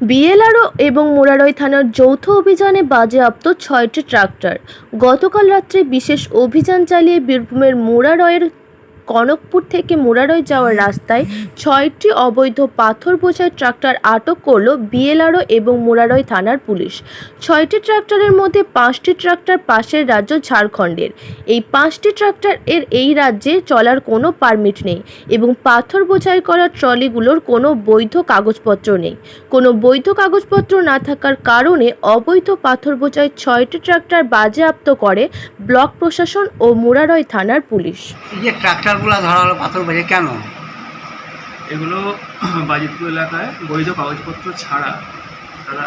BLRO এবং মোরারই থানার যৌথ অভিযানে বাজেয়াপ্ত ছয়টি ট্রাক্টর। গতকাল রাত্রে বিশেষ অভিযান চালিয়ে বীরভূমের মোরারয়ের কনকপুর থেকে মোরারই যাওয়ার রাস্তায় ছয়টি অবৈধ পাথর বোঝাই ট্রাক্টর আটক করল বিএলআরও এবং মোরারই থানার পুলিশ। ছয়টি ট্রাক্টরের মধ্যে পাঁচটি ট্রাক্টর পাশের রাজ্য ঝাড়খণ্ডের। এই পাঁচটি ট্রাক্টর এর এই রাজ্যে চলার কোনো পারমিট নেই এবং পাথর বোঝাই করা ট্রলিগুলোর কোনো বৈধ কাগজপত্র নেই। কোনো বৈধ কাগজপত্র না থাকার কারণে অবৈধ পাথর বোঝাই ছয়টি ট্রাক্টর বাজেয়াপ্ত করে ব্লক প্রশাসন ও মুরারই থানার পুলিশ। যে ট্রাক্টরগুলো ধরা হলো, পাথর বাজে কেন? এগুলো বাজিতপুর এলাকায় বৈধ কাগজপত্র ছাড়া তারা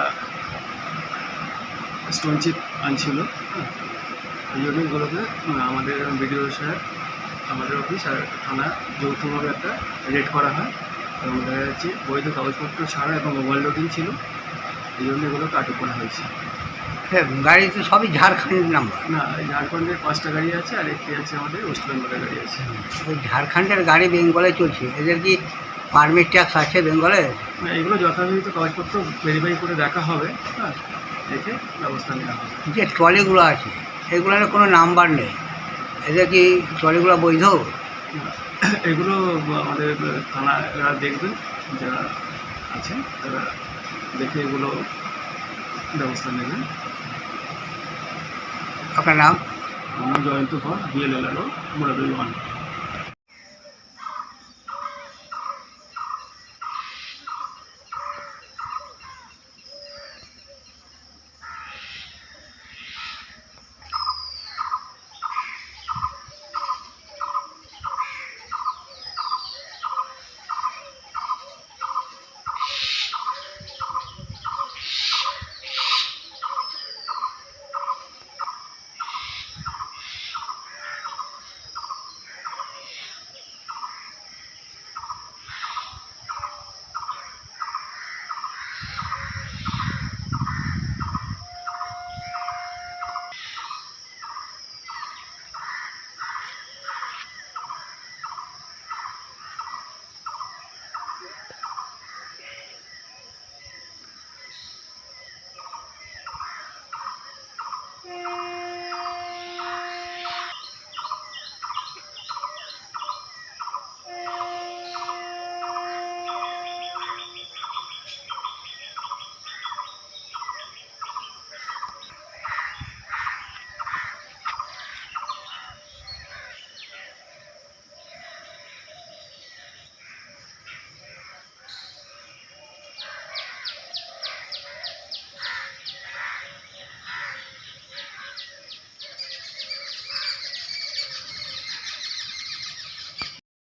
স্টোন চিপ আনছিল। এই জন্য এগুলোকে আমাদের বিডিও স্যার আমাদের অফিস আর থানা যৌথভাবে একটা রেড করা হয়। এবং দেখা যাচ্ছে বৈধ কাগজপত্র ছাড়া এবং মোবাইল লোডিং ছিল। এই জন্য এগুলোকে আটক করা হয়েছে। হ্যাঁ গাড়ি তো সবই ঝাড়খণ্ডের নাম্বার না ঝাড়খণ্ডের পাঁচটা গাড়ি আছে আর একটি আছে আমাদের ওয়েস্ট বেঙ্গলের গাড়ি আছে। ওই ঝাড়খণ্ডের গাড়ি বেঙ্গলে চলছে। এদের কি পারমিট ট্যাক্স আছে বেঙ্গলে? না, এগুলো যথাযথ কাগজপত্র ভেরিফাই করে দেখা হবে। হ্যাঁ দেখে ব্যবস্থা নেওয়া হবে। যে ট্রলিগুলো আছে এগুলোর কোনো নাম্বার নেই। এদের কি ট্রলিগুলো বৈধ? এগুলো আমাদের থানারা দেখবেন যারা আছেন তারা দেখে এগুলো ব্যবস্থা নেবেন আপনার নাম? জয়ন্ত কর বিএলএলআরও মুরাদুল ওয়ান